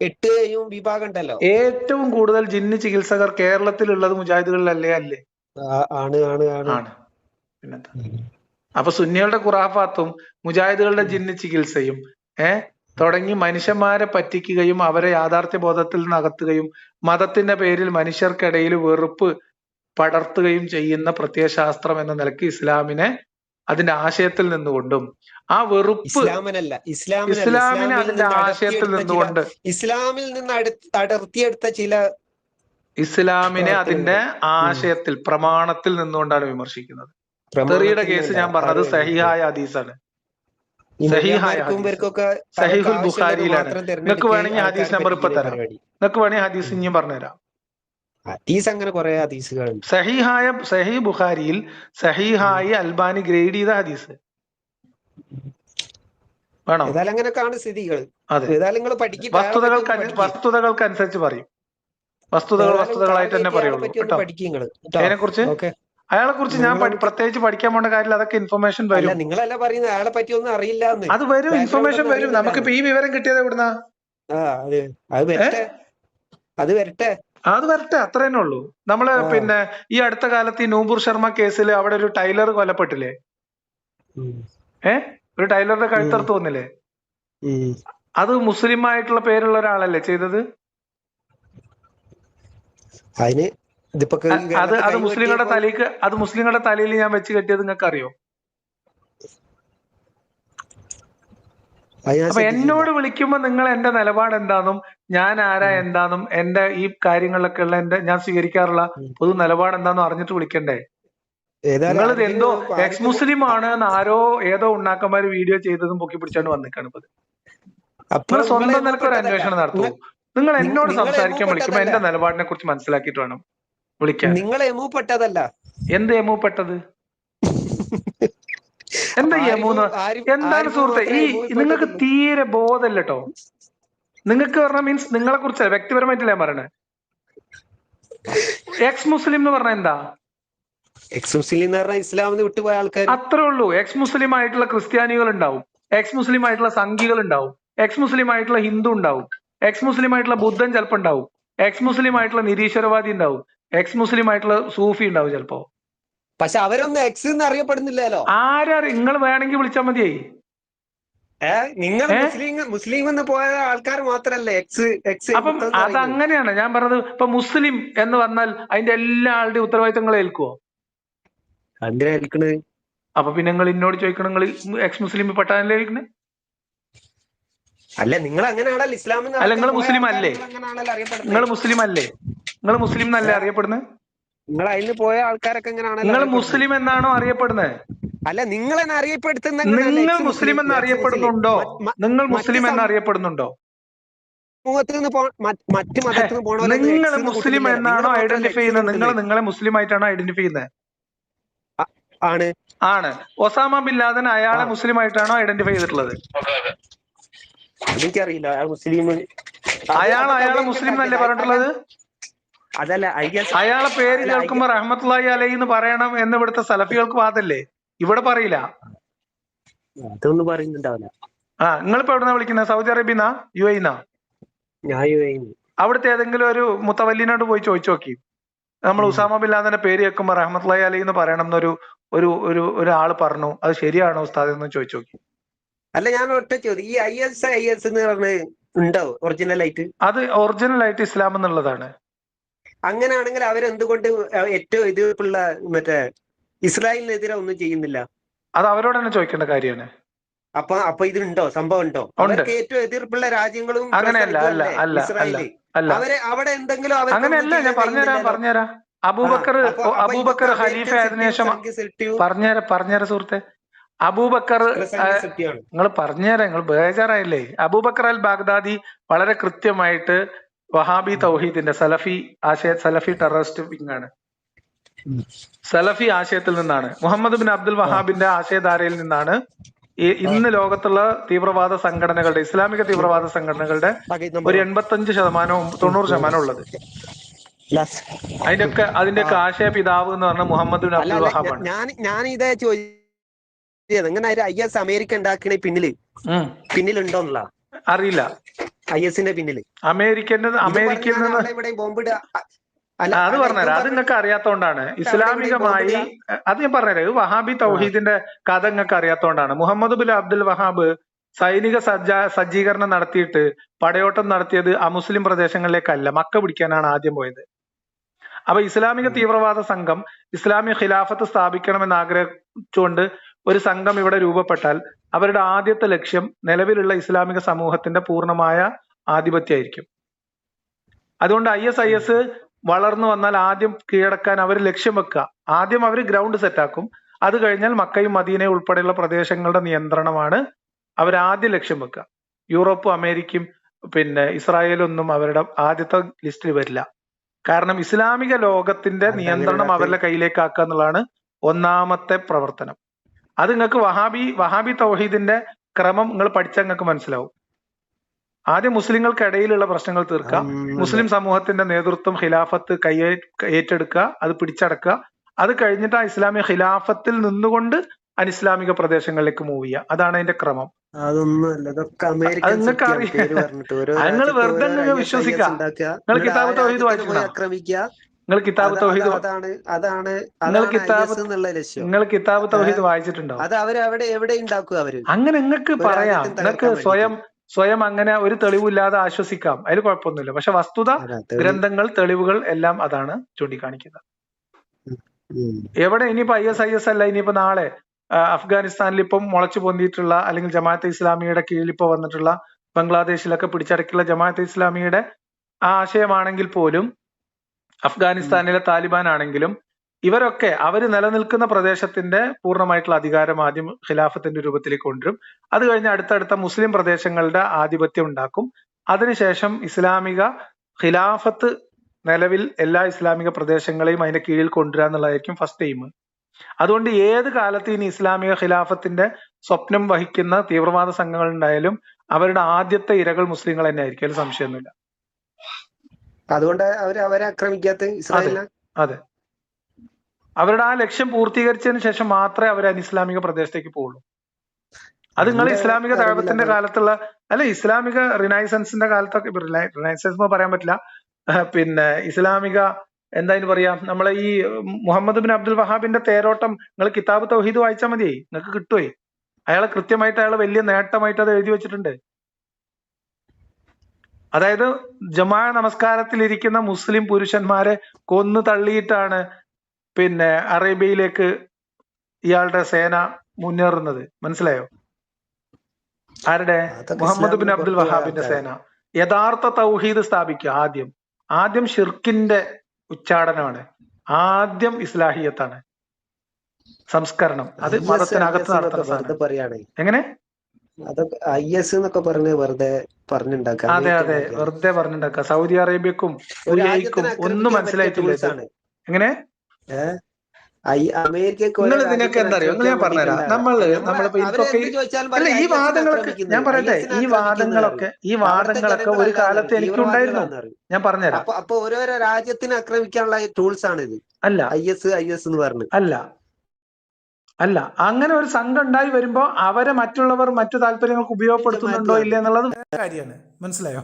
എട്ട് വിഭാഗം ഉണ്ടല്ലോ. ഏറ്റവും കൂടുതൽ ജിന്ന് ചികിത്സകർ കേരളത്തിലുള്ളത് മുജാഹിദുകളിലല്ലേ അല്ലേ? ആണ് ആണ്. ആണ്. പിന്നെന്താ? അപ്പൊ സുന്നികളുടെ ഖുറാഫാത്തും മുജാഹിദുകളുടെ ജിന്ന് ചികിത്സയും ഏ? തുടങ്ങി മനുഷ്യന്മാരെ പറ്റിക്കുകയും അവരെ യാഥാർത്ഥ്യ ബോധത്തിൽ നിന്ന് അകത്തുകയും മതത്തിന്റെ പേരിൽ മനുഷ്യർക്കിടയിൽ വെറുപ്പ് പടർത്തുകയും ചെയ്യുന്ന പ്രത്യയശാസ്ത്രം എന്ന നിലയ്ക്ക് ഇസ്ലാമിനെ അതിന്റെ ആശയത്തിൽ നിന്നുകൊണ്ടും ആ വെറുപ്പ് ഇസ്ലാമിനല്ല. ഇസ്ലാമിനെ അതിന്റെ ആശയത്തിൽ നിന്നുകൊണ്ട് ഇസ്ലാമിൽ നിന്ന് തടർത്തിയെടുത്ത ചില ഇസ്ലാമിനെ അതിന്റെ ആശയത്തിൽ പ്രമാണത്തിൽ നിന്നുകൊണ്ടാണ് വിമർശിക്കുന്നത്. തെറിയുടെ കേസ് ഞാൻ. പറഞ്ഞത് സഹിഹായ ഹദീസാണ് ഈ സഹിഹായ മൊയ്യന്മാർക്കും ഹദീസ്. ഇവർക്കൊക്കെ സഹിഹുൽ ബുഖാരിയിലാണ്. നിങ്ങൾക്ക് വേണമെങ്കിൽ ഹദീസ് നമ്പർ ഇപ്പൊ തരാം. നിങ്ങൾക്ക് വേണമെങ്കിൽ ഹദീസ് ഇനിയും പറഞ്ഞുതരാം. ഹദീസ് അങ്ങനെ കുറെ ഹദീസുകൾ. സഹീഹായ സഹി ബുഖാരിയിൽ സഹിഹായി അൽബാനി ഗ്രേഡ് ചെയ്ത ഹദീസ്. വേണോ? അങ്ങനെയൊക്കെയാണ് സ്ഥിതികൾ. വസ്തുതകൾക്ക് വസ്തുതകൾക്ക് അനുസരിച്ച് പറയും. വസ്തുതകൾ വസ്തുതകളായിട്ട് തന്നെ പറയുള്ളൂ. കേട്ടോ? അതിനെ കുറിച്ച് ഓക്കെ. അയാളെ കുറിച്ച് ഞാൻ പ്രത്യേകിച്ച് പഠിക്കാൻ പോണ്ട കാര്യമില്ല. അതൊക്കെ ഇൻഫർമേഷൻ വരും. നിങ്ങളല്ല പറയുന്നത്. അയാളെ പറ്റി ഒന്നും അറിയില്ല അത് വരും. ഇൻഫർമേഷൻ വരും. നമുക്ക് നമുക്കിപ്പോ ഈ വിവരം കിട്ടിയത് എവിടുന്നാ? അത്. വരട്ടെ. അത് വരട്ടെ. അത് വരട്ടെ. അത്ര തന്നെ ഉള്ളൂ. നമ്മൾ പിന്നെ ഈ അടുത്ത കാലത്ത് ഈ നൂപൂർ ശർമ്മ കേസിൽ അവിടെ ഒരു ടൈലർ കൊല്ലപ്പെട്ടില്ലേ. ഏ? ഒരു ടൈലറുടെ കഴുത്തർത്ത് വന്നില്ലേ. അത് മുസ്ലിം ആയിട്ടുള്ള പേരുള്ള ഒരാളല്ലേ ചെയ്തത്? അതിന് അത് അത് മുസ്ലിങ്ങളുടെ തലയ്ക്ക് അത് മുസ്ലിങ്ങളുടെ തലയിൽ ഞാൻ വെച്ച് കെട്ടിയത് നിങ്ങൾക്ക് അറിയോ അപ്പൊ എന്നോട് വിളിക്കുമ്പോ നിങ്ങൾ എന്റെ നിലപാട് എന്താണെന്നും ഞാൻ ആരാ എന്താന്നും എന്താണെന്നും എന്റെ ഈ കാര്യങ്ങളിലൊക്കെ ഉള്ള എന്റെ ഞാൻ സ്വീകരിക്കാറുള്ള പൊതു നിലപാട് എന്താണെന്നും അറിഞ്ഞിട്ട് വിളിക്കണ്ടേ? നിങ്ങൾ ഇത് എന്തോ എക്സ് മുസ്ലിം ആണ് എന്ന് ആരോ ഏതോ ഉണ്ണാക്കന്മാര് വീഡിയോ ചെയ്തതും പൊക്കി പിടിച്ചാണ് വന്നിക്കാണ് ഇപ്പൊ നിങ്ങൾ സ്വന്തം നിലയ്ക്ക് ഒരു അന്വേഷണം നടത്തൂ നിങ്ങൾ എന്നോട് സംസാരിക്കാൻ വിളിക്കുമ്പോ എന്റെ. നിലപാടിനെ കുറിച്ച് മനസ്സിലാക്കിയിട്ട് വേണം. വിളിക്കാൻ നിങ്ങൾ എമുപ്പെട്ടതല്ല എന്ത് എമൂപ്പെട്ടത് (laughs) എന്താ എമൂന്ന് എന്താണ് സുഹൃത്തെ ഈ നിങ്ങൾക്ക് തീരെ ബോധമല്ല കേട്ടോ നിങ്ങൾക്ക് പറഞ്ഞ മീൻസ് നിങ്ങളെ കുറിച്ച് വ്യക്തിപരമായിട്ടല്ല ഞാൻ പറയണേ? (laughs) എക്സ് മുസ്ലിം എന്ന് പറഞ്ഞ എന്താ? എക്സ് മുസ്ലിം എന്ന് പറഞ്ഞാൽ വിട്ടുപോയ ആൾക്കാർ അത്രേ ഉള്ളൂ. എക്സ് മുസ്ലിം ആയിട്ടുള്ള ക്രിസ്ത്യാനികൾ ഉണ്ടാവും എക്സ് മുസ്ലിം ആയിട്ടുള്ള സംഘികൾ ഉണ്ടാവും എക്സ് മുസ്ലിം ആയിട്ടുള്ള ഹിന്ദു ഉണ്ടാവും എക്സ് മുസ്ലിം ആയിട്ടുള്ള ബുദ്ധൻ ചിലപ്പോ ഉണ്ടാവും. എക്സ് മുസ്ലിം ആയിട്ടുള്ള നിരീശ്വരവാദി ഉണ്ടാവും. എക്സ് മുസ്ലിം ആയിട്ടുള്ള സൂഫി ഉണ്ടാവും ചിലപ്പോ. പക്ഷെ അവരൊന്നും എക്സ് എന്ന് അറിയപ്പെടുന്നില്ലല്ലോ. ആരാ നിങ്ങൾ വേണമെങ്കിൽ വിളിച്ചാൽ മതിയേ. ഏ നിങ്ങൾ? മുസ്ലിം മുസ്ലിം എന്ന് പോയ ആൾക്കാർ മാത്രല്ലേ എക്സ് എക്സ് അപ്പം അത് അങ്ങനെയാണ് ഞാൻ പറഞ്ഞത് ഇപ്പൊ മുസ്ലിം എന്ന് പറഞ്ഞാൽ അതിന്റെ എല്ലാ ആളുടെ ഉത്തരവാദിത്തങ്ങൾ ഏൽക്കുവോ? അതിന്റെ ഏൽക്കണത് അപ്പൊ പിന്നെ നിങ്ങൾ എന്നോട് ചോദിക്കണം നിങ്ങൾ എക്സ് മുസ്ലിം പെട്ടാനല്ലേ ചോദിക്കണേ അല്ല നിങ്ങൾ അങ്ങനെയാണല്ലോ ഇസ്ലാം അല്ല, നിങ്ങൾ മുസ്ലിം അല്ലേ? നിങ്ങൾ മുസ്ലിം അല്ലേ? നിങ്ങൾ മുസ്ലിം എന്നല്ലേ അറിയപ്പെടുന്നത്? നിങ്ങൾ അതിന് പോയ ആൾക്കാരൊക്കെ എങ്ങനെയാണ് നിങ്ങൾ മുസ്ലിം എന്നാണോ അറിയപ്പെടുന്നത്? അല്ല നിങ്ങൾ എന്നെ അറിയപ്പെടുത്തുന്ന നിങ്ങൾ മുസ്ലിം എന്ന് അറിയപ്പെടുന്നുണ്ടോ? നിങ്ങൾ മുസ്ലിം എന്ന് അറിയപ്പെടുന്നുണ്ടോ? മറ്റ് മറ്റ് മതത്തിൽ നിന്ന് നിങ്ങൾ മുസ്ലിം എന്നാണോ ഐഡന്റിഫൈ ചെയ്യുന്നത്? നിങ്ങൾ നിങ്ങളെ മുസ്ലിം ആയിട്ടാണോ ഐഡന്റിഫൈ ചെയ്യുന്നത് ആണ്. ആണ്. ഒസാമ ബിൻ ലാദൻ അയാളെ മുസ്ലിം ആയിട്ടാണോ ഐഡന്റിഫൈ ചെയ്തിട്ടുള്ളത്? എനിക്കറിയില്ല അയാൾ മുസ്ലിം. അയാൾ അയാളെ മുസ്ലിം അല്ലേ പറഞ്ഞിട്ടുള്ളത്? അതല്ല ഐ അയാളെ പേര് കേൾക്കുമ്പോ റഹ്മത്തുള്ളാഹി അലൈ എന്ന് പറയണം എന്ന് ഇവിടുത്തെ സലഫികൾക്ക് വാദല്ലേ? ഇവിടെ പറയില്ല. അതൊന്നും പറയുന്നുണ്ടാവില്ല. ആ നിങ്ങളിപ്പോ എവിടുന്നാ വിളിക്കുന്നത് സൗദി അറേബ്യന്നാ യു എന്നാ ഞാൻ യു എ അവിടുത്തെ ഏതെങ്കിലും ഒരു മുത്തവല്ലിനോട് പോയി ചോദിച്ചു നോക്കി. നമ്മൾ ഉസാമ ബില്ലാദിന്റെ പേര് കേൾക്കുമ്പോൾ റഹ്മത്തുള്ളി അലി എന്ന് പറയണം എന്നൊരു ഒരു ഒരു ഒരാൾ പറഞ്ഞു. അത് ശരിയാണോ ഉസ്താദ് എന്ന് ചോദിച്ചു നോക്കി. അല്ല ഞാൻ ഒറ്റ ചോദ്യം. ഈ ഐ എസ് ഐ എസ് എന്ന് പറഞ്ഞത് ഉണ്ടോ? ഒറിജിനൽ ആയിട്ട്? അത് ഒറിജിനൽ ആയിട്ട് ഇസ്ലാം എന്നുള്ളതാണ്. അങ്ങനെയാണെങ്കിൽ അവരെന്തുകൊണ്ട് ഏറ്റവും എതിർപ്പുള്ള മറ്റേ ഇസ്രായേലിനെതിരെ ഒന്നും ചെയ്യുന്നില്ല? അത് അവരോട് തന്നെ ചോദിക്കേണ്ട കാര്യമാണ്. അപ്പൊ അപ്പൊ ഇതിനുണ്ടോ സംഭവം ഉണ്ടോ. അവർക്ക് ഏറ്റവും എതിർപ്പുള്ള രാജ്യങ്ങളും അങ്ങനെയല്ല അല്ല അല്ല? അവരെ അവിടെ എന്തെങ്കിലും അങ്ങനെയല്ല ഞാൻ പറഞ്ഞുതരാം അബൂബക്കർ അബൂബക്കർ ഖലീഫ ആയതിനു ശേഷം പറഞ്ഞുതരാം പറഞ്ഞുതരാം സുഹൃത്തെ. അബൂബക്കർ. നിങ്ങൾ പറഞ്ഞുതരാം നിങ്ങൾ ബേജാറായില്ലേ അബൂബക്കർ അൽ ബാഗ്ദാദി വളരെ കൃത്യമായിട്ട് വഹാബി തൗഹീദിന്റെ സലഫി ആശയ സലഫി ടെററിസ്റ്റ് വിങ് ആണ് സലഫി ആശയത്തിൽ നിന്നാണ് മുഹമ്മദ് ബിൻ അബ്ദുൽ വഹാബിന്റെ ആശയധാരയിൽ നിന്നാണ് ഈ ഇന്ന് ലോകത്തുള്ള തീവ്രവാദ സംഘടനകളുടെ ഇസ്ലാമിക തീവ്രവാദ സംഘടനകളുടെ ഒരു. എൺപത്തഞ്ച് ശതമാനവും തൊണ്ണൂറ് ശതമാനം ഉള്ളത്. അതിന്റെയൊക്കെ അതിന്റെയൊക്കെ ആശയ പിതാവ് എന്ന് പറഞ്ഞ മുഹമ്മദ് ബിൻ അബ്ദുൽ വഹാബാണ് ഞാൻ ഞാൻ ഇതേ ചോദിച്ചത് ഇങ്ങനെ ഐ എസ് അമേരിക്ക ഉണ്ടാക്കണ പിന്നിൽ? പിന്നിലുണ്ടോന്നല്ല പിന്നിലുണ്ടോന്നുള്ള? അറിയില്ല. ഐ എസിന്റെ പിന്നിൽ. അമേരിക്കന്റെ അമേരിക്കയിൽ നിന്ന് അത് പറഞ്ഞുതരാം. അത് നിങ്ങൾക്ക് അറിയാത്തോണ്ടാണ്. ഇസ്ലാമികമായി അത് ഞാൻ പറഞ്ഞുതരാം. ഇത് വഹാബി തൗഹീദിന്റെ കഥ നിങ്ങൾക്ക് അറിയാത്തോണ്ടാണ്. മുഹമ്മദ് ബിൻ അബ്ദുൽ വഹാബ് സൈനിക സജ്ജ സജ്ജീകരണം നടത്തിയിട്ട് പടയോട്ടം നടത്തിയത് അമുസ്ലിം പ്രദേശങ്ങളിലേക്കല്ല. മക്ക പിടിക്കാനാണ് ആദ്യം പോയത്. അപ്പൊ ഇസ്ലാമിക തീവ്രവാദ സംഘം ഇസ്ലാമിക ഖിലാഫത്ത് സ്ഥാപിക്കണമെന്ന് ആഗ്രഹിച്ചുകൊണ്ട് ഒരു സംഘം ഇവിടെ രൂപപ്പെട്ടാൽ അവരുടെ ആദ്യത്തെ ലക്ഷ്യം നിലവിലുള്ള ഇസ്ലാമിക സമൂഹത്തിന്റെ പൂർണമായ ആധിപത്യമായിരിക്കും. അതുകൊണ്ട് ഐ എസ് ഐ എസ് വളർന്നു വന്നാൽ ആദ്യം കീഴടക്കാൻ അവർ ലക്ഷ്യം വെക്കുക. ആദ്യം അവർ ഗ്രൗണ്ട് സെറ്റാക്കും അത് കഴിഞ്ഞാൽ മക്കയും മദീനയും ഉൾപ്പെടെയുള്ള പ്രദേശങ്ങളുടെ നിയന്ത്രണമാണ് അവർ ആദ്യം ലക്ഷ്യം വെക്കുക. യൂറോപ്പും അമേരിക്കയും പിന്നെ ഇസ്രായേലൊന്നും അവരുടെ ആദ്യത്തെ ലിസ്റ്റിൽ വരില്ല. കാരണം ഇസ്ലാമിക ലോകത്തിന്റെ നിയന്ത്രണം അവരുടെ കയ്യിലേക്ക് ആക്കുക എന്നുള്ളതാണ് ഒന്നാമത്തെ പ്രവർത്തനം. അത് നിങ്ങൾക്ക് വഹാബി വഹാബി തൗഹീദിന്റെ ക്രമം നിങ്ങൾ പഠിച്ചാൽ നിങ്ങൾക്ക് മനസ്സിലാവും. ആദ്യം മുസ്ലിങ്ങൾക്കിടയിലുള്ള പ്രശ്നങ്ങൾ തീർക്കുക. മുസ്ലിം സമൂഹത്തിന്റെ നേതൃത്വം ഖിലാഫത്ത് കൈ ഏറ്റെടുക്കുക അത് പിടിച്ചടക്കുക. അത് കഴിഞ്ഞിട്ട് ആ ഇസ്ലാമിക ഖിലാഫത്തിൽ നിന്നുകൊണ്ട് അനിസ്ലാമിക പ്രദേശങ്ങളിലേക്ക് മൂവ് ചെയ്യുക. അതാണ് അതിന്റെ ക്രമം. നിങ്ങൾക്ക് അറിയാം. നിങ്ങൾ വെറുതെ വിശ്വസിക്കുക. നിങ്ങൾ കിതാബ് തൗഹീദ് വായിച്ചിട്ടുണ്ടോ? നിങ്ങൾ കിതാബ് തൗഹീദ് അതാണ് അതാണ് നിങ്ങൾ കിതാബ് എന്നുള്ള ലക്ഷ്യം. നിങ്ങൾ കിതാബ് തൗഹീദ് വായിച്ചിട്ടുണ്ടോ? അത് അവർ അവിടെ എവിടെ ഉണ്ടാക്കുക അവർ? അങ്ങനെ നിങ്ങൾക്ക് പറയാം. നിങ്ങൾക്ക് സ്വയം സ്വയം അങ്ങനെ ഒരു തെളിവില്ലാതെ ആശ്വസിക്കാം. അതിൽ കുഴപ്പമൊന്നുമില്ല. പക്ഷെ വസ്തുത ഗ്രന്ഥങ്ങൾ തെളിവുകൾ എല്ലാം അതാണ് ചൂണ്ടിക്കാണിക്കുന്നത്. എവിടെ ഇനിയിപ്പോ ഐ എസ് ഐ എസ് അല്ല ഇനിയിപ്പോ നാളെ അഫ്ഗാനിസ്ഥാനിൽ ഇപ്പം മുളച്ചു പൊന്തിയിട്ടുള്ള അല്ലെങ്കിൽ ജമാഅത്തെ ഇസ്ലാമിയുടെ കീഴിൽ ഇപ്പൊ വന്നിട്ടുള്ള ബംഗ്ലാദേശിലൊക്കെ പിടിച്ചടക്കിയുള്ള ജമാഅത്തെ ഇസ്ലാമിയുടെ ആ ആശയമാണെങ്കിൽ പോലും അഫ്ഗാനിസ്ഥാനിലെ താലിബാൻ ആണെങ്കിലും ഇവരൊക്കെ അവർ നിലനിൽക്കുന്ന പ്രദേശത്തിന്റെ പൂർണമായിട്ടുള്ള അധികാരം ആദ്യം ഖിലാഫത്തിന്റെ രൂപത്തിലേക്ക് കൊണ്ടുവരും. അത് കഴിഞ്ഞ് അടുത്തടുത്ത മുസ്ലിം പ്രദേശങ്ങളുടെ ആധിപത്യം ഉണ്ടാക്കും. അതിനുശേഷം ഇസ്ലാമിക ഖിലാഫത്ത് നിലവിൽ എല്ലാ ഇസ്ലാമിക പ്രദേശങ്ങളെയും അതിന്റെ കീഴിൽ കൊണ്ടുവരിക എന്നുള്ളതായിരിക്കും ഫസ്റ്റ് എയിം അതുകൊണ്ട് ഏത് കാലത്ത് ഇനി ഇസ്ലാമിക ഖിലാഫത്തിന്റെ സ്വപ്നം വഹിക്കുന്ന തീവ്രവാദ സംഘങ്ങൾ ഉണ്ടായാലും അവരുടെ ആദ്യത്തെ ഇരകൾ മുസ്ലിങ്ങൾ തന്നെ ആയിരിക്കും അതിൽ സംശയമൊന്നുമില്ല. അതുകൊണ്ട് അവർ അവരെ ആക്രമിക്കാത്ത ഇസ്രായേലിനെ അതെ. അവരുടെ ആ ലക്ഷ്യം പൂർത്തീകരിച്ചതിന് ശേഷം മാത്രമേ അവർ അനിസ്ലാമിക പ്രദേശത്തേക്ക് പോകുള്ളൂ അത് നിങ്ങൾ ഇസ്ലാമിക തഴവത്തിന്റെ കാലത്തുള്ള അല്ല ഇസ്ലാമിക റിനൈസൻസിന്റെ കാലത്തൊക്കെ റിനൈസൻസ് പറയാൻ പറ്റില്ല. പിന്നെ ഇസ്ലാമിക എന്താ അതിന് പറയാ നമ്മളെ ഈ മുഹമ്മദ് ബിൻ അബ്ദുൽ വഹാബിന്റെ തേരോട്ടം നിങ്ങൾ കിതാബ് തൗഹീദ് വായിച്ചാൽ മതിയേ നിങ്ങൾക്ക് കിട്ടുവേ. അയാളെ കൃത്യമായിട്ട് അയാളെ വലിയ നേട്ടമായിട്ട് അത് എഴുതി വെച്ചിട്ടുണ്ട്. അതായത് ജമാ നമസ്കാരത്തിൽ ഇരിക്കുന്ന മുസ്ലിം പുരുഷന്മാരെ കൊന്നു തള്ളിയിട്ടാണ് പിന്നെ അറേബ്യയിലേക്ക് ഇയാളുടെ സേന മുന്നേറുന്നത്. മനസ്സിലായോ? ആരുടെ? മുഹമ്മദ് ബിൻ അബ്ദുൽ വഹാബിന്റെ സേന. യഥാർത്ഥ തൗഹീദ് സ്ഥാപിക്കുക ആദ്യം. ആദ്യം ഷിർക്കിന്റെ ഉച്ചാടനമാണ്. ആദ്യം ഇസ്ലാഹിയത്താണ്. സംസ്കരണം. അത് മതത്തിനകത്ത് നടത്തുന്ന എങ്ങനെ? അതൊക്കെ ഐ എസ് എന്നൊക്കെ പറഞ്ഞ് വെറുതെ പറഞ്ഞുണ്ടാക്കാം. അതെ അതെ. വെറുതെ പറഞ്ഞുണ്ടാക്കാം. സൗദി അറേബ്യക്കും ഒന്നും മനസ്സിലായിട്ടില്ല. എങ്ങനെ? നിങ്ങൾ രാജ്യത്തിനെ എന്താ അറിയോ? നിങ്ങൾ ഞാൻ പറഞ്ഞുതരാം. നമ്മൾ നമ്മളെ- നമ്മളിപ്പോ ചോദിച്ചാലും അല്ല ഈ വാദങ്ങളൊക്കെ ഞാൻ പറയട്ടെ. ഈ വാദങ്ങളൊക്കെ ഈ വാദങ്ങളൊക്കെ ഒരു കാലത്ത് എനിക്ക് ഉണ്ടായിരുന്നു ഞാൻ പറഞ്ഞുതരാം. അപ്പൊ അപ്പൊ ഓരോരോ രാജ്യത്തിനെ ആക്രമിക്കാനുള്ള ടൂൾസ് ആണ് ഇത്. അല്ല. ഐ എസ് ഐ എസ് എന്ന് പറഞ്ഞു. അല്ല. അല്ല അങ്ങനെ ഒരു സംഘം ഉണ്ടായി വരുമ്പോ അവരെ മറ്റുള്ളവർ മറ്റു താല്പര്യങ്ങൾക്ക് ഉപയോഗപ്പെടുത്തുന്നുണ്ടോ ഇല്ല എന്നുള്ളത് കാര്യമാണ്. മനസ്സിലായോ?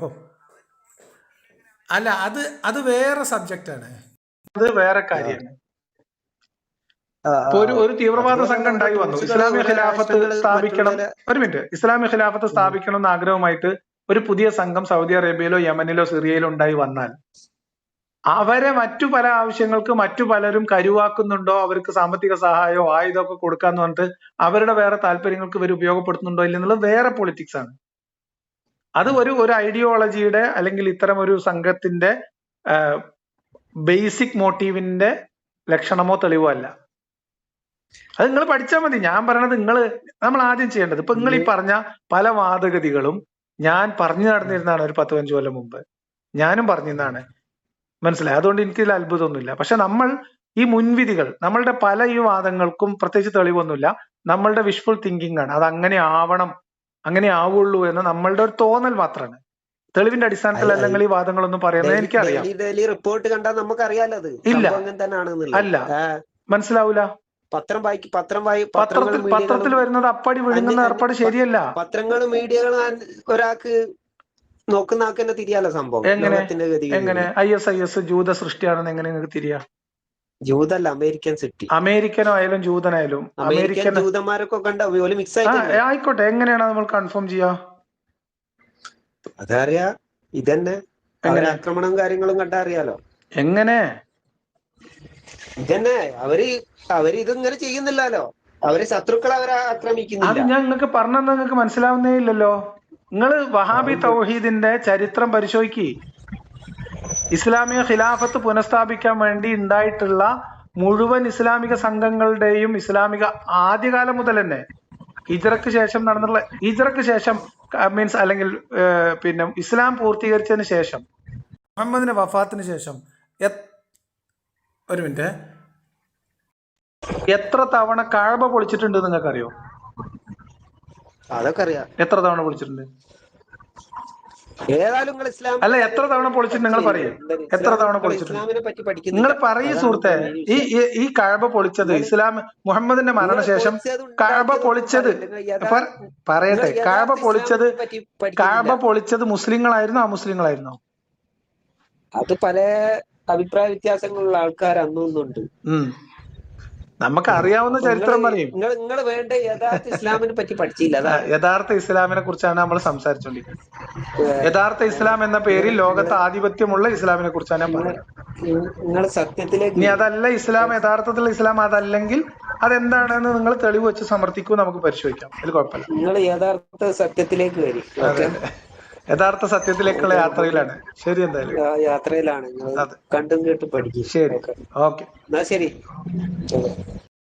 അല്ല അത് അത് വേറെ സബ്ജക്റ്റ് ആണ്. അത് വേറെ കാര്യമാണ്. ഒരു ഒരു തീവ്രവാദ സംഘം ഉണ്ടായി വന്നു. ഇസ്ലാമിക ഖിലാഫത്ത് സ്ഥാപിക്കണം. ഒരു മിനിറ്റ്. ഇസ്ലാമിക ഖിലാഫത്ത് സ്ഥാപിക്കണം എന്ന ആഗ്രഹമായിട്ട് ഒരു പുതിയ സംഘം സൗദി അറേബ്യയിലോ യമനിലോ സിറിയയിലോ ഉണ്ടായി വന്നാൽ അവരെ മറ്റു പല ആവശ്യങ്ങൾക്ക് മറ്റു പലരും കരുവാക്കുന്നുണ്ടോ? അവർക്ക് സാമ്പത്തിക സഹായമോ ആയുധമൊക്കെ കൊടുക്കാന്ന് പറഞ്ഞിട്ട് അവരുടെ വേറെ താല്പര്യങ്ങൾക്ക് ഇവർ ഉപയോഗപ്പെടുത്തുന്നുണ്ടോ ഇല്ലെന്നുള്ളത് വേറെ പൊളിറ്റിക്സ് ആണ്. അത് ഒരു ഒരു ഐഡിയോളജിയുടെ അല്ലെങ്കിൽ ഇത്തരം ഒരു സംഘത്തിന്റെ ബേസിക് മോട്ടീവിന്റെ ലക്ഷണമോ തെളിവോ അല്ല. അത് നിങ്ങൾ പഠിച്ചാൽ മതി. ഞാൻ പറയണത് നിങ്ങൾ നമ്മൾ ആദ്യം ചെയ്യേണ്ടത്. ഇപ്പൊ നിങ്ങൾ ഈ പറഞ്ഞ പല വാദഗതികളും ഞാൻ പറഞ്ഞു നടന്നിരുന്നതാണ് ഒരു പത്ത് പതിനഞ്ച് കൊല്ലം മുമ്പ്. ഞാനും പറഞ്ഞിരുന്നതാണ്. മനസ്സിലായി? അതുകൊണ്ട് എനിക്ക് ഇതിൽ അത്ഭുതമൊന്നുമില്ല. പക്ഷെ നമ്മൾ ഈ മുൻവിധികൾ നമ്മളുടെ പല ഈ വാദങ്ങൾക്കും പ്രത്യേകിച്ച് തെളിവൊന്നുമില്ല. നമ്മളുടെ വിഷ്വൽ തിങ്കിങ് ആണ്. അത് അങ്ങനെ ആവണം അങ്ങനെ ആവുള്ളൂ എന്ന് നമ്മളുടെ ഒരു തോന്നൽ മാത്രമാണ്. തെളിവിന്റെ അടിസ്ഥാനത്തിൽ അല്ലെങ്കിൽ ഈ വാദങ്ങളൊന്നും പറയുന്നത് എനിക്കറിയാം. റിപ്പോർട്ട് കണ്ടാൽ നമുക്കറിയാലോ ഇല്ല. അല്ല. മനസ്സിലാവൂല? പത്രം വായിക്കും പത്രം വായി പത്രത്തിൽ പത്രത്തിൽ വരുന്നത് അപ്പടി വിഴുങ്ങുന്ന ഏർപ്പാട് ശരിയല്ല. പത്രങ്ങളും മീഡിയകളും ഒരാൾക്ക് നോക്കുന്ന ആൾക്ക് തന്നെ തിരിയാലോ സംഭവം? എങ്ങനെ? ഐ എസ് ഐ എസ് ജൂത സൃഷ്ടിയാണെന്ന് എങ്ങനെ നിങ്ങൾക്ക് തിരിയാ? ജൂതല്ല അമേരിക്കൻ സിറ്റി. അമേരിക്കനോ ആയാലും ജൂതനായാലും അമേരിക്കൻ ജൂതന്മാരൊക്കെ കണ്ട മിക്സ് ആയിട്ട് ആയിക്കോട്ടെ എങ്ങനെയാണ് നമ്മൾ കൺഫേം ചെയ്യാ? അതറിയാ ഇതന്നെ. ആക്രമണവും കാര്യങ്ങളും കണ്ടാ അറിയാലോ. എങ്ങനെ? ഇതന്നെ അവർ അവർ ഇതിങ്ങനെ ചെയ്യുന്നില്ലല്ലോ. അവർ ശത്രുക്കളെ അവരെ ആക്രമിക്കുന്നില്ല. ഞാൻ നിങ്ങൾക്ക് പറഞ്ഞത് നിങ്ങൾക്ക് മനസ്സിലാവുന്നേ ഇല്ലല്ലോ. നിങ്ങൾ വഹാബി തൗഹീദിന്റെ ചരിത്രം പരിശോധിക്കി ഇസ്ലാമിക ഖിലാഫത്ത് പുനഃസ്ഥാപിക്കാൻ വേണ്ടി ഉണ്ടായിട്ടുള്ള മുഴുവൻ ഇസ്ലാമിക സംഘങ്ങളുടെയും ഇസ്ലാമിക ആദ്യകാലം മുതൽ തന്നെ ഹിജറക്ക് ശേഷം നടന്നുള്ള ഹിജറക്ക് ശേഷം മീൻസ് അല്ലെങ്കിൽ പിന്നെ ഇസ്ലാം പൂർത്തീകരിച്ചതിന് ശേഷം മുഹമ്മദിന്റെ വഫാത്തിന് ശേഷം ഒരു മിനിറ്റ്. എത്ര തവണ കാഴ്ബ പൊളിച്ചിട്ടുണ്ട് നിങ്ങൾക്കറിയോ? അതൊക്കെ അറിയാം. എത്ര തവണ പൊളിച്ചിട്ടുണ്ട്? ഏതായാലും നിങ്ങൾ ഇസ്ലാം അല്ല എത്ര തവണ പൊളിച്ചിട്ട് നിങ്ങൾ പറയൂ. എത്ര തവണ പൊളിച്ചിട്ടുണ്ട്? നിങ്ങൾ പറയൂ സുഹൃത്തെ ഈ ഈ- കഴബ പൊളിച്ചത് ഇസ്ലാം മുഹമ്മദിന്റെ മരണശേഷം കഴബ പൊളിച്ചത്. പറയട്ടെ കഴബ പൊളിച്ചത് കഴബ പൊളിച്ചത് മുസ്ലിങ്ങളായിരുന്നോ അമുസ്ലിങ്ങളായിരുന്നോ? അത് പല അഭിപ്രായ വ്യത്യാസങ്ങളുള്ള ആൾക്കാർ അന്നും ഇന്നുണ്ട് ഉം. നമുക്ക് അറിയാവുന്ന ചരിത്രം പറയും. നിങ്ങൾ നിങ്ങൾ വേണ്ട യഥാർത്ഥ ഇസ്ലാമിനെ പറ്റി പഠിച്ചില്ല യഥാർത്ഥ ഇസ്ലാമിനെ കുറിച്ചാണ് നമ്മൾ സംസാരിച്ചുകൊണ്ടിരിക്കുന്നത് യഥാർത്ഥ ഇസ്ലാം എന്ന പേരിൽ ലോകത്ത് ആധിപത്യമുള്ള ഇസ്ലാമിനെ കുറിച്ചാണ് ഞാൻ നിങ്ങൾ സത്യത്തിലേക്ക് ഇനി അതല്ല ഇസ്ലാം യഥാർത്ഥത്തിലുള്ള ഇസ്ലാം അതല്ലെങ്കിൽ അതെന്താണെന്ന് നിങ്ങൾ തെളിവ് വെച്ച് സമർത്ഥിക്കൂ നമുക്ക് പരിശോധിക്കാം. അതിൽ കുഴപ്പമില്ല. നിങ്ങൾ യഥാർത്ഥ സത്യത്തിലേക്ക് വരും യഥാർത്ഥ സത്യത്തിലേക്കുള്ള യാത്രയിലാണ്. ശരി എന്തായാലും. യാത്രയിലാണ്. കണ്ടും കേട്ടും പഠിക്കും. ശരി. ഓക്കെ. ഓക്കെ. എന്നാ ശരി.